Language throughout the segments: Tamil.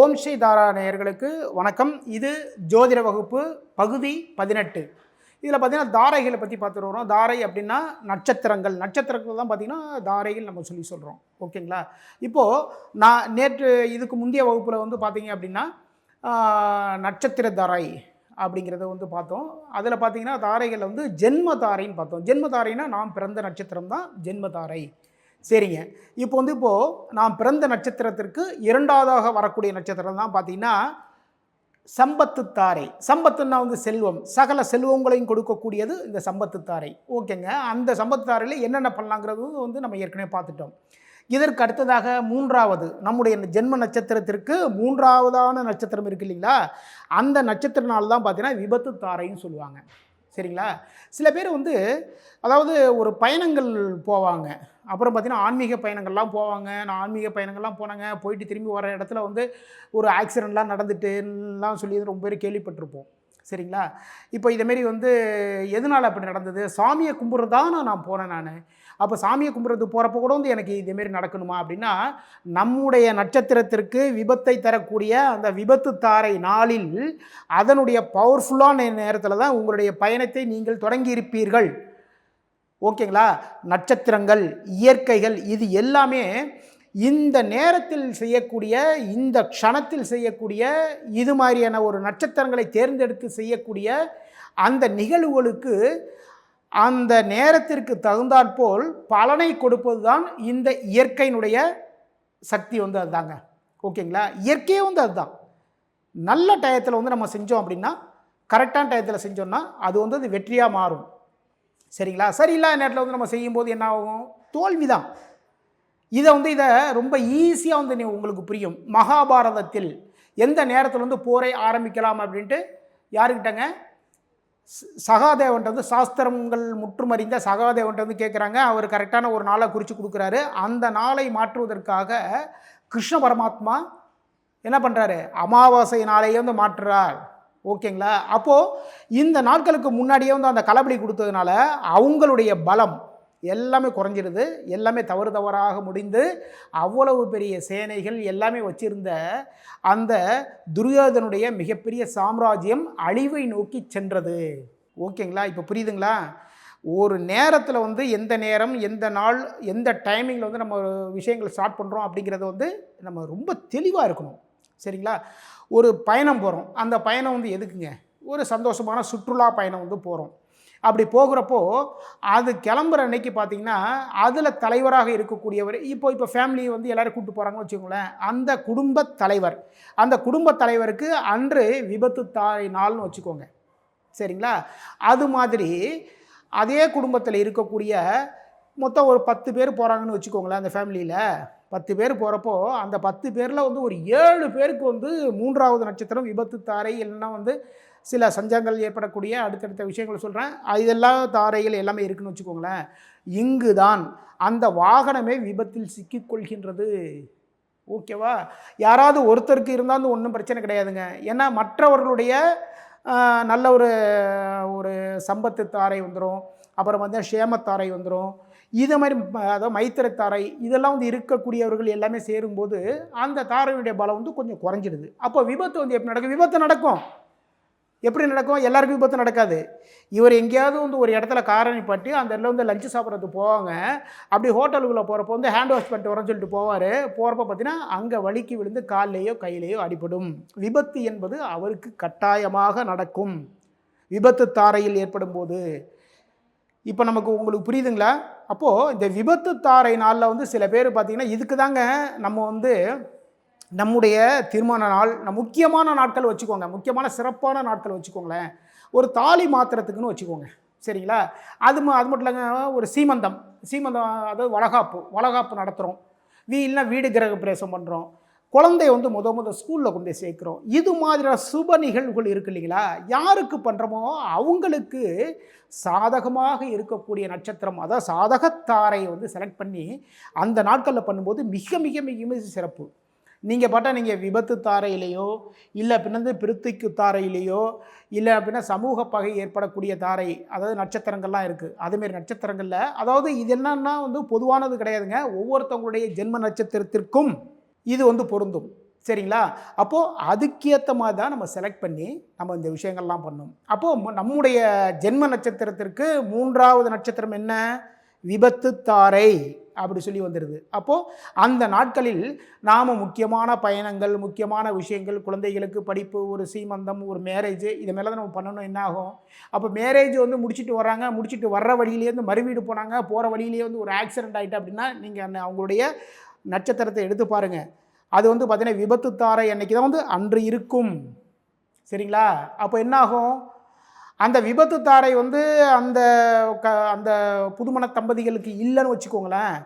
ஓம் ஸ்ரீ தாரா நேயர்களுக்கு வணக்கம். இது ஜோதிட வகுப்பு பகுதி பதினெட்டு. இதில் பார்த்தீங்கன்னா தாரைகளை பற்றி பார்த்துட்டு வரோம். தாரை அப்படின்னா நட்சத்திரங்கள். நட்சத்திரங்கள் தான் பார்த்தீங்கன்னா தாரைகள் நம்ம சொல்லி சொல்கிறோம் ஓகேங்களா? இப்போது நான் நேற்று இதுக்கு முந்தைய வகுப்பில் வந்து பார்த்திங்க அப்படின்னா நட்சத்திர தாரை அப்படிங்கிறத வந்து பார்த்தோம். அதில் பார்த்தீங்கன்னா தாரைகள் வந்து ஜென்ம தாரைன்னு பார்த்தோம். ஜென்ம தாரைனா நாம் பிறந்த நட்சத்திரம் தான் ஜென்ம தாரை சரிங்க. இப்போ வந்து இப்போது நாம் பிறந்த நட்சத்திரத்திற்கு இரண்டாவதாக வரக்கூடிய நட்சத்திரம் தான் பார்த்தீங்கன்னா சம்பத்து தாரை. சம்பத்துன்னா வந்து செல்வம். சகல செல்வங்களையும் கொடுக்கக்கூடியது இந்த சம்பத்து தாரை. ஓகேங்க. அந்த சம்பத்து தாரையில் என்னென்ன பண்ணலாங்கிறது வந்து நம்ம ஏற்கனவே பார்த்துட்டோம். இதற்கு அடுத்ததாக மூன்றாவது நம்முடைய ஜென்ம நட்சத்திரத்திற்கு மூன்றாவதான நட்சத்திரம் இருக்கு இல்லைங்களா? அந்த நட்சத்திரனால்தான் தான் பார்த்தீங்கன்னா விபத்து தாரைன்னு சொல்லுவாங்க. சரிங்களா? சில பேர் வந்து அதாவது ஒரு பயணங்கள் போவாங்க. அப்புறம் பார்த்தீங்கன்னா ஆன்மீக பயணங்கள்லாம் போவாங்க. நான் ஆன்மீக பயணங்கள்லாம் போனாங்க. போயிட்டு திரும்பி வர இடத்துல வந்து ஒரு ஆக்சிடெண்ட்லாம் நடந்துட்டுலாம் சொல்லி ரொம்ப பேர் கேள்விப்பட்டிருப்போம். சரிங்களா? இப்போ இதேமாரி வந்து எதனால் அப்படி நடந்தது? சாமியை கும்பிட்றதான நான் போனேன் நான். அப்போ சாமியை கும்பிட்றது போகிறப்ப கூட வந்து எனக்கு இதேமாரி நடக்கணுமா அப்படின்னா நம்முடைய நட்சத்திரத்திற்கு விபத்தை தரக்கூடிய அந்த விபத்து தாரை நாளில் அதனுடைய பவர்ஃபுல்லான நேரத்தில் தான் உங்களுடைய பயணத்தை நீங்கள் தொடங்கியிருப்பீர்கள். ஓகேங்களா? நட்சத்திரங்கள் இயற்கைகள் இது எல்லாமே இந்த நேரத்தில் செய்யக்கூடிய இந்த க்ஷணத்தில் செய்யக்கூடிய இது மாதிரியான ஒரு நட்சத்திரங்களை தேர்ந்தெடுத்து செய்யக்கூடிய அந்த நிகழ்வுகளுக்கு அந்த நேரத்திற்கு தகுந்தாற்போல் பலனை கொடுப்பது தான் இந்த இயற்கையினுடைய சக்தி வந்து அதுதாங்க. ஓகேங்களா? இயற்கையே வந்து அதுதான். நல்ல டயத்தில் வந்து நம்ம செஞ்சோம் அப்படின்னா கரெக்டான டயத்தில் செஞ்சோம்னா அது வந்து அது வெற்றியாக மாறும். சரிங்களா? சரியில்லாத நேரத்தில் வந்து நம்ம செய்யும்போது என்ன ஆகும்? தோல்வி தான் இதை வந்து இதை ரொம்ப ஈஸியாக வந்து நீ உங்களுக்கு புரியும். மகாபாரதத்தில் எந்த நேரத்தில் வந்து போரை ஆரம்பிக்கலாம் அப்படின்ட்டு யாருக்கிட்டங்க? சகாதேவன்ட்ட வந்து சாஸ்திரங்கள் முற்றுமறிந்த சகாதேவன்ட்ட வந்து கேட்குறாங்க அவர் கரெக்டான ஒரு நாளை குறித்து கொடுக்குறாரு. அந்த நாளை மாற்றுவதற்காக கிருஷ்ண பரமாத்மா என்ன பண்ணுறாரு அமாவாசை நாளையே வந்து மாற்றுறார். ஓகேங்களா அப்போது இந்த நாட்களுக்கு முன்னாடியே வந்து அந்த களபடி கொடுத்ததுனால அவங்களுடைய பலம் எல்லாமே குறைஞ்சிடுது. எல்லாமே தவறு தவறாக முடிந்து அவ்வளவு பெரிய சேனைகள் எல்லாமே வச்சிருந்த அந்த துரியோதனுடைய மிகப்பெரிய சாம்ராஜ்யம் அழிவை நோக்கி சென்றது. ஓகேங்களா? இப்போ புரியுதுங்களா? ஒரு நேரத்தில் வந்து எந்த நேரம் எந்த நாள் எந்த டைமிங்கில் வந்து நம்ம விஷயங்கள் ஸ்டார்ட் பண்ணுறோம் அப்படிங்கிறத வந்து நம்ம ரொம்ப தெளிவாக இருக்கணும். சரிங்களா? ஒரு பயணம் போகிறோம் அந்த பயணம் வந்து எதுக்குங்க? ஒரு சந்தோஷமான சுற்றுலா பயணம் வந்து போகிறோம் அப்படி போகிறப்போ அது கிளம்புற அன்னைக்கு பார்த்தீங்கன்னா அதில் தலைவராக இருக்கக்கூடியவர் இப்போ இப்போ ஃபேமிலி வந்து எல்லோரும் கூப்பிட்டு போகிறாங்கன்னு வச்சுக்கோங்களேன் அந்த குடும்ப தலைவர் அந்த குடும்ப தலைவருக்கு அன்று விபத்து தாய் நாள்னு வச்சுக்கோங்க. சரிங்களா? அது மாதிரி அதே குடும்பத்தில் இருக்கக்கூடிய மொத்தம் ஒரு பத்து பேர் போகிறாங்கன்னு வச்சுக்கோங்களேன் அந்த ஃபேமிலியில் பத்து பேர் போகிறப்போ அந்த பத்து பேரில் வந்து ஒரு ஏழு பேருக்கு வந்து மூன்றாவது நட்சத்திரம் விபத்து தாரை இல்லைன்னா வந்து சில சஞ்சங்கள் ஏற்படக்கூடிய அடுத்தடுத்த விஷயங்கள் சொல்கிறேன் இதெல்லாம் தாரைகள் எல்லாமே இருக்குன்னு வச்சுக்கோங்களேன். இங்கு தான் அந்த வாகனமே விபத்தில் சிக்கிக்கொள்கின்றது. ஓகேவா? யாராவது ஒருத்தருக்கு இருந்தால் ஒன்றும் பிரச்சனை கிடையாதுங்க. ஏன்னா மற்றவர்களுடைய நல்ல ஒரு ஒரு சம்பத்து தாரை வந்துடும் அப்புறம் வந்து ஷேமத்தாரை வந்துடும் இதை மாதிரி அதாவது மைத்திரத்தாரை இதெல்லாம் வந்து இருக்கக்கூடியவர்கள் எல்லாமே சேரும்போது அந்த தாரையுடைய பலம் வந்து கொஞ்சம் குறைஞ்சிடுது. அப்போ விபத்து வந்து எப்படி நடக்கும்? விபத்து நடக்கும். எப்படி நடக்கும்? எல்லாருக்கும் விபத்து நடக்காது. இவர் எங்கேயாவது வந்து ஒரு இடத்துல காரை நிப்பாட்டி அந்த இடத்துல வந்து லஞ்சு சாப்பிட்றதுக்கு போவாங்க. அப்படி ஹோட்டலுக்குள்ளே போகிறப்போ வந்து ஹேண்ட் வாஷ் பண்ணிட்டு வரேன்னு சொல்லிட்டு போவார். போகிறப்ப பார்த்தீங்கன்னா அங்கே வலிக்கு விழுந்து கால்லையோ கையிலையோ அடிபடும். விபத்து என்பது அவருக்கு கட்டாயமாக நடக்கும். விபத்து தாரையில் ஏற்படும் போது இப்போ நமக்கு உங்களுக்கு புரியுதுங்களா? அப்போது இந்த விபத்து தாரை நாளில் வந்து சில பேர் பார்த்தீங்கன்னா இதுக்கு தாங்க நம்ம வந்து நம்முடைய திருமண நாள் நம் முக்கியமான நாட்கள் வச்சுக்கோங்க. முக்கியமான சிறப்பான நாட்கள் வச்சுக்கோங்களேன். ஒரு தாலி மாத்திரத்துக்குன்னு வச்சுக்கோங்க. சரிங்களா? அது ம- அது மட்டும் இல்லைங்க ஒரு சீமந்தம். சீமந்தம் அதாவது வளகாப்பு வளகாப்பு நடத்துகிறோம் வீ இல்லைன்னா வீடு கிரக பிரவேசம் பண்ணுறோம் குழந்தைய வந்து முத முத ஸ்கூலில் கொண்டு போய் சேர்க்குறோம். இது மாதிரியான சுப நிகழ்வுகள் இருக்கு இல்லைங்களா? யாருக்கு பண்ணுறோமோ அவங்களுக்கு சாதகமாக இருக்கக்கூடிய நட்சத்திரம் அதாவது சாதகத்தாரை வந்து செலக்ட் பண்ணி அந்த நாட்களில் பண்ணும்போது மிக மிக மிக மிக சிறப்பு. நீங்கள் பார்த்தா நீங்கள் விபத்து தாரையிலையோ இல்லை பின்னது பிரித்திக்கு தாரையிலையோ இல்லை அப்படின்னா சமூக பகை ஏற்படக்கூடிய தாரை அதாவது நட்சத்திரங்கள்லாம் இருக்குது அதுமாரி நட்சத்திரங்களில் அதாவது இது என்னன்னா வந்து பொதுவானது கிடையாதுங்க. ஒவ்வொருத்தவங்களுடைய ஜென்ம நட்சத்திரத்திற்கும் இது வந்து பொருந்தும். சரிங்களா? அப்போது அதுக்கேற்ற மாதிரி தான் நம்ம செலக்ட் பண்ணி நம்ம இந்த விஷயங்கள்லாம் பண்ணோம் அப்போது நம்முடைய ஜென்ம நட்சத்திரத்திற்கு மூன்றாவது நட்சத்திரம் என்ன? விபத்து தாரை. அப்படி சொல்லி வந்துடுது அப்போது அந்த நாட்களில் நாம் முக்கியமான பயணங்கள் முக்கியமான விஷயங்கள் குழந்தைகளுக்கு படிப்பு ஒரு சீமந்தம் ஒரு மேரேஜ் இது மேலே தான் நம்ம பண்ணணும் என்ன ஆகும்? அப்போ மேரேஜ் வந்து முடிச்சுட்டு வர்றாங்க முடிச்சுட்டு வர்ற வழியிலேருந்து மறுவீடு போனாங்க போகிற வழியிலேயே வந்து ஒரு ஆக்சிடென்ட் ஆகிட்டு அப்படின்னா நீங்கள் அவங்களுடைய நட்சத்திரத்தை எடுத்து பாருங்கள் அது வந்து பார்த்திங்கன்னா விபத்து தாரை அன்னைக்கு தான் வந்து அன்று இருக்கும். சரிங்களா? அப்போ என்னாகும் அந்த விபத்து தாரை வந்து அந்த க அந்த புதுமண தம்பதிகளுக்கு இல்லைன்னு வச்சுக்கோங்களேன்.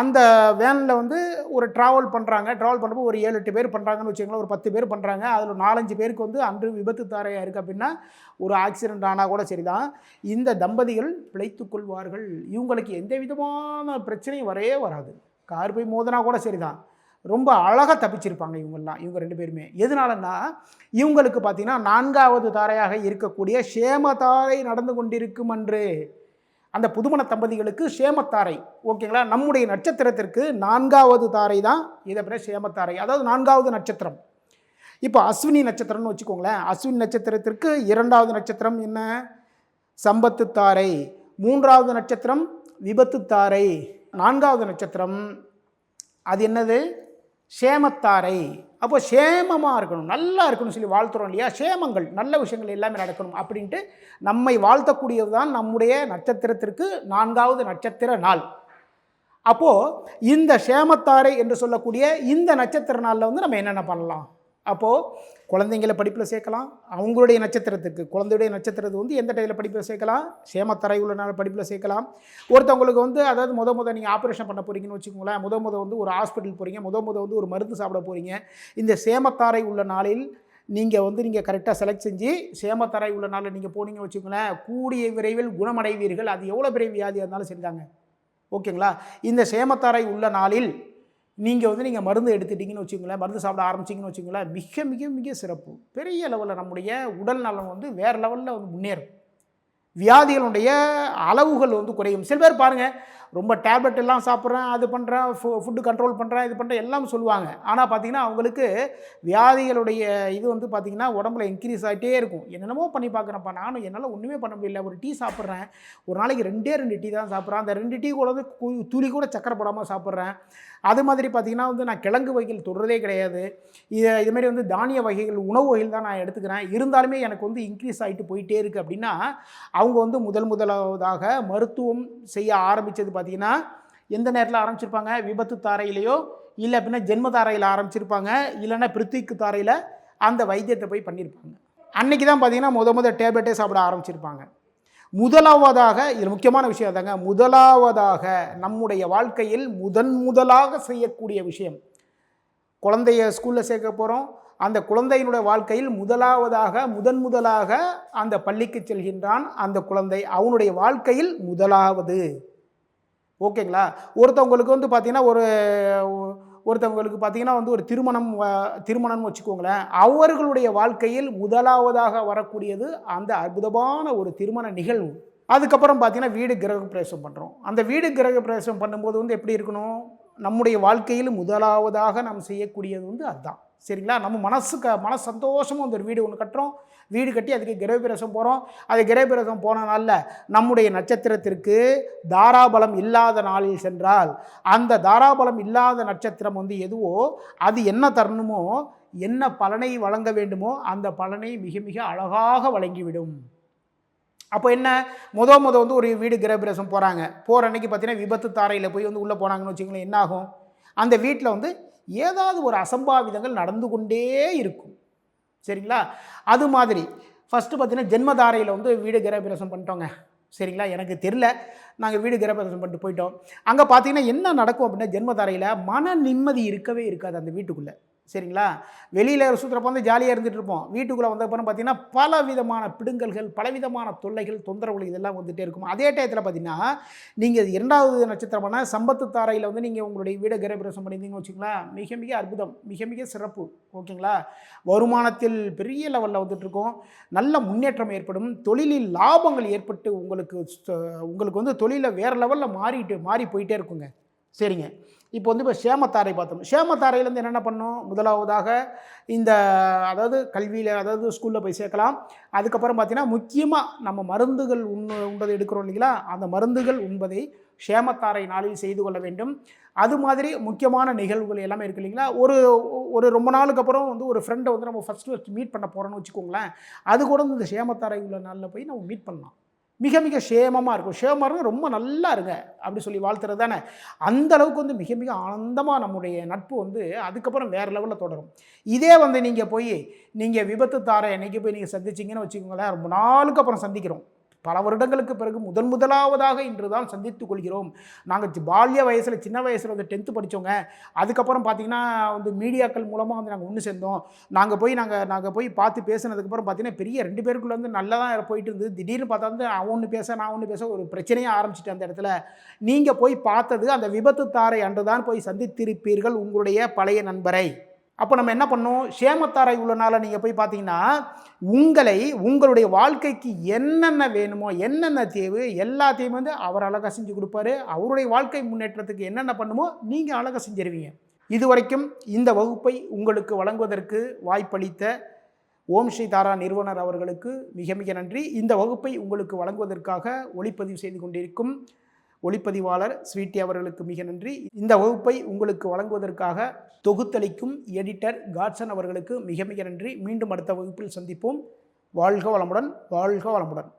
அந்த வேனில் வந்து ஒரு ட்ராவல் பண்ணுறாங்க ட்ராவல் பண்ணுறப்போ ஒரு ஏழு எட்டு பேர் பண்ணுறாங்கன்னு வச்சுக்கோங்களேன். ஒரு பத்து பேர் பண்ணுறாங்க அதில் நாலஞ்சு பேருக்கு வந்து அன்று விபத்து தாரையாக இருக்குது அப்படின்னா ஒரு ஆக்சிடெண்ட் ஆனால் கூட சரிதான். இந்த தம்பதிகள் பிழைத்து கொள்வார்கள். இவங்களுக்கு எந்த விதமான பிரச்சனையும் வரவே வராது. கார் போய் மோதினா கூட சரிதான். ரொம்ப அழகாக தப்பிச்சிருப்பாங்க இவங்கெல்லாம் இவங்க ரெண்டு பேருமே. எதனாலன்னா இவங்களுக்கு பார்த்தீங்கன்னா நான்காவது தாரையாக இருக்கக்கூடிய சேமதாரை நடந்து கொண்டிருக்கும் அன்று. அந்த புதுமண தம்பதிகளுக்கு சேமத்தாரை ஓகேங்களா? நம்முடைய நட்சத்திரத்திற்கு நான்காவது தாரை தான் இதை பிற சேமத்தாரை அதாவது நான்காவது நட்சத்திரம். இப்போ அஸ்வினி நட்சத்திரம்னு வச்சுக்கோங்களேன். அஸ்வினி நட்சத்திரத்திற்கு இரண்டாவது நட்சத்திரம் என்ன? சம்பத்து தாரை. மூன்றாவது நட்சத்திரம் விபத்து தாரை. நான்காவது நட்சத்திரம் அது என்னது? சேமத்தாரை. அப்போ சேமமாக இருக்கணும் நல்லா இருக்கணும் சொல்லி வாழ்த்துறோம் இல்லையா? சேமங்கள் நல்ல விஷயங்கள் எல்லாமே நடக்கணும் அப்படின்ட்டு நம்மை வாழ்த்தக்கூடியது தான் நம்முடைய நட்சத்திரத்திற்கு நான்காவது நட்சத்திர நாள். அப்போது இந்த சேமத்தாரை என்று சொல்லக்கூடிய இந்த நட்சத்திர நாளில் வந்து நம்ம என்னென்ன பண்ணலாம்? அப்போது குழந்தைங்களை படிப்பில் சேர்க்கலாம். அவங்களுடைய நட்சத்திரத்துக்கு குழந்தையுடைய நட்சத்திரத்தை வந்து எந்த டைமில் படிப்பில் சேர்க்கலாம்? சேமத்தரை உள்ள நாள் படிப்பில் சேர்க்கலாம். ஒருத்தவங்களுக்கு வந்து அதாவது முத முத நீங்கள் ஆப்ரேஷன் பண்ண போகிறீங்கன்னு வச்சுக்கோங்களேன் முத முத வந்து ஒரு ஹாஸ்பிட்டல் போகிறீங்க முத முத வந்து ஒரு மருந்து சாப்பிட போகிறீங்க இந்த சேமத்தாரை உள்ள நாளில் நீங்கள் வந்து நீங்கள் கரெக்டாக செலக்ட் செஞ்சு சேமத்தாரை உள்ள நாளில் நீங்கள் போனீங்கன்னு வச்சுக்கோங்களேன் கூடிய விரைவில் குணமடைவீர்கள். அது எவ்வளோ பெரிய வியாதியாக இருந்தாலும் செஞ்சாங்க ஓகேங்களா? இந்த சேமத்தாரை உள்ள நாளில் நீங்கள் வந்து நீங்கள் மருந்து எடுத்துட்டீங்கன்னு வச்சுக்கோங்களேன் மருந்து சாப்பிட ஆரம்பிச்சிங்கன்னு வச்சுக்கோங்களேன் மிக மிக மிக சிறப்பு. பெரிய லெவலில் நம்முடைய உடல் நலம் வந்து வேறு லெவலில் வந்து முன்னேறும். வியாதிகளுடைய அளவுகள் வந்து குறையும். சில பேர் பாருங்கள் ரொம்ப டேப்லெட் எல்லாம் சாப்பிட்றேன் அது பண்ணுறேன் ஃபு ஃபுட்டு கண்ட்ரோல் பண்ணுறேன் இது பண்ணுறேன் எல்லாம் சொல்லுவாங்க. ஆனால் பார்த்திங்கன்னா அவங்களுக்கு வியாதிகளுடைய இது வந்து பார்த்திங்கன்னா உடம்புல இன்க்ரீஸ் ஆகிட்டே இருக்கும். என்னென்னமோ பண்ணி பார்க்குறேன்ப்பா நானும் என்னால் ஒன்றுமே பண்ண முடியல. ஒரு டீ சாப்பிட்றேன். ஒரு நாளைக்கு ரெண்டே ரெண்டு டீ தான் சாப்பிட்றேன். அந்த ரெண்டு டீ கூட வந்து துளி கூட சக்கரை போடாமல் சாப்பிட்றேன். அது மாதிரி பார்த்திங்கன்னா வந்து நான் கிழங்கு வகைகள் தொடுறதே கிடையாது. இது இதுமாரி வந்து தானிய வகைகள் உணவு வகைகள் தான் நான் எடுத்துக்கிறேன். இருந்தாலுமே எனக்கு வந்து இன்க்ரீஸ் ஆகிட்டு போயிட்டே இருக்குது அப்படின்னா அவங்க வந்து முதல் முதலாவதாக மருத்துவம் செய்ய ஆரம்பித்தது பார்த்திங்கன்னா எந்த நேரத்தில் ஆரம்பிச்சிருப்பாங்க? விபத்து தாரையிலையோ இல்லை அப்படின்னா ஜென்ம தாரையில் ஆரம்பிச்சிருப்பாங்க. இல்லைன்னா பிரித்திக்கு தாரையில் அந்த வைத்தியத்தை போய் பண்ணியிருப்பாங்க அன்னைக்கு தான் பார்த்தீங்கன்னா முத முத டேப்லெட்டே சாப்பிட ஆரம்பிச்சிருப்பாங்க. முதலாவதாக இது முக்கியமான விஷயம் தாங்க முதலாவதாக நம்முடைய வாழ்க்கையில் முதன் முதலாக செய்யக்கூடிய விஷயம். குழந்தைய ஸ்கூலில் சேர்க்க போகிறோம் அந்த குழந்தையினுடைய வாழ்க்கையில் முதலாவதாக முதன் முதலாக அந்த பள்ளிக்கு செல்கின்றான் அந்த குழந்தை. அவனுடைய வாழ்க்கையில் முதலாவது. ஓகேங்களா? ஒருத்தவங்களுக்கு வந்து பார்த்தீங்கன்னா ஒரு ஒருத்தவங்களுக்கு பார்த்தீங்கன்னா வந்து ஒரு திருமணம் திருமணம்னு வச்சுக்கோங்களேன். அவர்களுடைய வாழ்க்கையில் முதலாவதாக வரக்கூடியது அந்த அற்புதமான ஒரு திருமண நிகழ்வு. அதுக்கப்புறம் பார்த்தீங்கன்னா வீடு கிரக பிரவேசம் பண்ணுறோம் அந்த வீடு கிரக பிரவேசம் பண்ணும்போது வந்து எப்படி இருக்கணும்? நம்முடைய வாழ்க்கையில் முதலாவதாக நாம் செய்யக்கூடியது வந்து அதுதான். சரிங்களா? நம்ம மனசுக்கு மன சந்தோஷமாக வந்து ஒரு வீடு ஒன்று கட்டுறோம். வீடு கட்டி அதுக்கு கிரகபிரசம் போகிறோம் அது கிரகப்பிரவேசம் போன நாளில் நம்முடைய நட்சத்திரத்திற்கு தாராபலம் இல்லாத நாளில் சென்றால் அந்த தாராபலம் இல்லாத நட்சத்திரம் வந்து எதுவோ அது என்ன தரணுமோ என்ன பலனை வழங்க வேண்டுமோ அந்த பலனை மிக மிக அழகாக வழங்கிவிடும். அப்போ என்ன? முத முத வந்து ஒரு வீடு கிரகப்பிரவேசம் போகிறாங்க போகிற அன்னைக்கு பார்த்தீங்கன்னா விபத்து தாரையில் போய் வந்து உள்ளே போனாங்கன்னு வச்சுக்கோங்களேன் என்ன ஆகும் அந்த வீட்டில் வந்து ஏதாவது ஒரு அசம்பாவிதங்கள் நடந்து கொண்டே இருக்கும். சரிங்களா? அது மாதிரி. ஃபஸ்ட்டு பார்த்தீங்கன்னா ஜென்மதாரையில் வந்து வீடு கிரகப்பிரவேசம் பண்ணிட்டோங்க. சரிங்களா? எனக்கு தெரில நாங்கள் வீடு கிரகப்பிரவேசம் பண்ணிட்டு போயிட்டோம். அங்கே பார்த்தீங்கன்னா என்ன நடக்கும் அப்படின்னா ஜென்மதாரையில் மன நிம்மதி இருக்கவே இருக்காது அந்த வீட்டுக்குள்ளே. சரிங்களா? வெளியில் சுற்றுறப்ப வந்து ஜாலியாக இருந்துகிட்டு இருப்போம். வீட்டுக்குள்ளே வந்தப்பறம் பார்த்தீங்கன்னா பல விதமான பிடுங்கல்கள் பலவிதமான தொல்லைகள் தொந்தரவுகள் இதெல்லாம் வந்துகிட்டே இருக்கும். அதே டயத்தில் பார்த்தீங்கன்னா நீங்கள் இரண்டாவது நட்சத்திரமான சம்பத்து தாரையில் வந்து நீங்கள் உங்களுடைய வீடை கிரகப்பிரவேசம் பண்ணியிருந்தீங்கன்னு வச்சுங்களா மிக மிக அற்புதம் மிக மிக சிறப்பு. ஓகேங்களா? வருமானத்தில் பெரிய லெவலில் வந்துட்டுருக்கோம் நல்ல முன்னேற்றம் ஏற்படும். தொழிலில் லாபங்கள் ஏற்பட்டு உங்களுக்கு உங்களுக்கு வந்து தொழிலில் வேறு லெவலில் மாறிட்டு மாறி போயிட்டே இருக்குங்க. சரிங்க. இப்போ வந்து இப்போ சேமத்தாரை பார்த்தோம். சேமத்தாரையிலேருந்து என்னென்ன பண்ணோம்? முதலாவதாக இந்த அதாவது கல்வியில் அதாவது ஸ்கூலில் போய் சேர்க்கலாம். அதுக்கப்புறம் பார்த்தீங்கன்னா முக்கியமாக நம்ம மருந்துகள் உண்ண உண்பதை எடுக்கிறோம் இல்லைங்களா? அந்த மருந்துகள் உண்பதை சேமத்தாரை நாளில் செய்து கொள்ள வேண்டும். அது மாதிரி முக்கியமான நிகழ்வுகள் எல்லாமே இருக்கு இல்லைங்களா? ஒரு ஒரு ரொம்ப நாளுக்கு அப்புறம் வந்து ஒரு ஃப்ரெண்டை வந்து நம்ம ஃபஸ்ட்டு மீட் பண்ண போகிறோன்னு வச்சுக்கோங்களேன். அது கூட இந்த சேமத்தாரை உள்ள நாளில் போய் நம்ம மீட் பண்ணலாம். மிக மிக சேமமாக இருக்கும். சேமமாக இருக்கும் ரொம்ப நல்லா இருங்க. அப்படி சொல்லி வாழ்த்துறது தானே. அந்த அளவுக்கு வந்து மிக மிக ஆனந்தமாக நம்முடைய நட்பு வந்து அதுக்கப்புறம் வேறு லெவலில் தொடரும். இதே வந்து நீங்கள் போய் நீங்கள் விபத்து தாரை என்னைக்கு போய் நீங்கள் சந்திச்சிங்கன்னு வச்சுக்கோங்களேன் ரொம்ப நாளுக்கு அப்புறம் சந்திக்கிறோம். பல வருடங்களுக்கு பிறகு முதன் முதலாவதாக இன்று தான் சந்தித்து கொள்கிறோம் நாங்கள் பால்ய வயசில் சின்ன வயசில் வந்து டென்த்து படித்தோங்க அதுக்கப்புறம் பார்த்தீங்கன்னா வந்து மீடியாக்கள் மூலமாக வந்து நாங்கள் ஒன்று சேர்ந்தோம். நாங்கள் போய் நாங்கள் நாங்கள் போய் பார்த்து பேசினதுக்கப்புறம் பார்த்தீங்கன்னா பெரிய ரெண்டு பேருக்குள்ளே வந்து நல்லா தான் போயிட்டு இருந்தது. திடீர்னு பார்த்தா வந்து அவன் ஒன்று பேச நான் ஒன்று பேச ஒரு பிரச்சனையே ஆரம்பிச்சிட்டு அந்த இடத்துல. நீங்கள் போய் பார்த்தது அந்த விபத்து தாரை அன்று தான் போய் சந்தித்திருப்பீர்கள் உங்களுடைய பழைய நண்பரை. அப்போ நம்ம என்ன பண்ணோம் சேமத்தாரை உள்ளனால நீங்கள் போய் பார்த்தீங்கன்னா உங்களை உங்களுடைய வாழ்க்கைக்கு என்னென்ன வேணுமோ என்னென்ன தேவை எல்லாத்தையும் வந்து அவர் அழகாக செஞ்சு கொடுப்பாரு. அவருடைய வாழ்க்கை முன்னேற்றத்துக்கு என்னென்ன பண்ணுமோ நீங்கள் அழகாக செஞ்சிருவீங்க. இதுவரைக்கும் இந்த வகுப்பை உங்களுக்கு வழங்குவதற்கு வாய்ப்பளித்த ஓம் ஸ்ரீ தாரா நிறுவனர் அவர்களுக்கு மிக மிக நன்றி. இந்த வகுப்பை உங்களுக்கு வழங்குவதற்காக ஒளிப்பதிவு செய்து கொண்டிருக்கும் ஒளிப்பதிவாளர் ஸ்வீட்டி அவர்களுக்கு மிக நன்றி. இந்த வகுப்பை உங்களுக்கு வழங்குவதற்காக தொகுத்தளிக்கும் எடிட்டர் காட்சன் அவர்களுக்கு மிக மிக நன்றி. மீண்டும் அடுத்த வகுப்பில் சந்திப்போம். வாழ்க வளமுடன் வாழ்க வளமுடன்.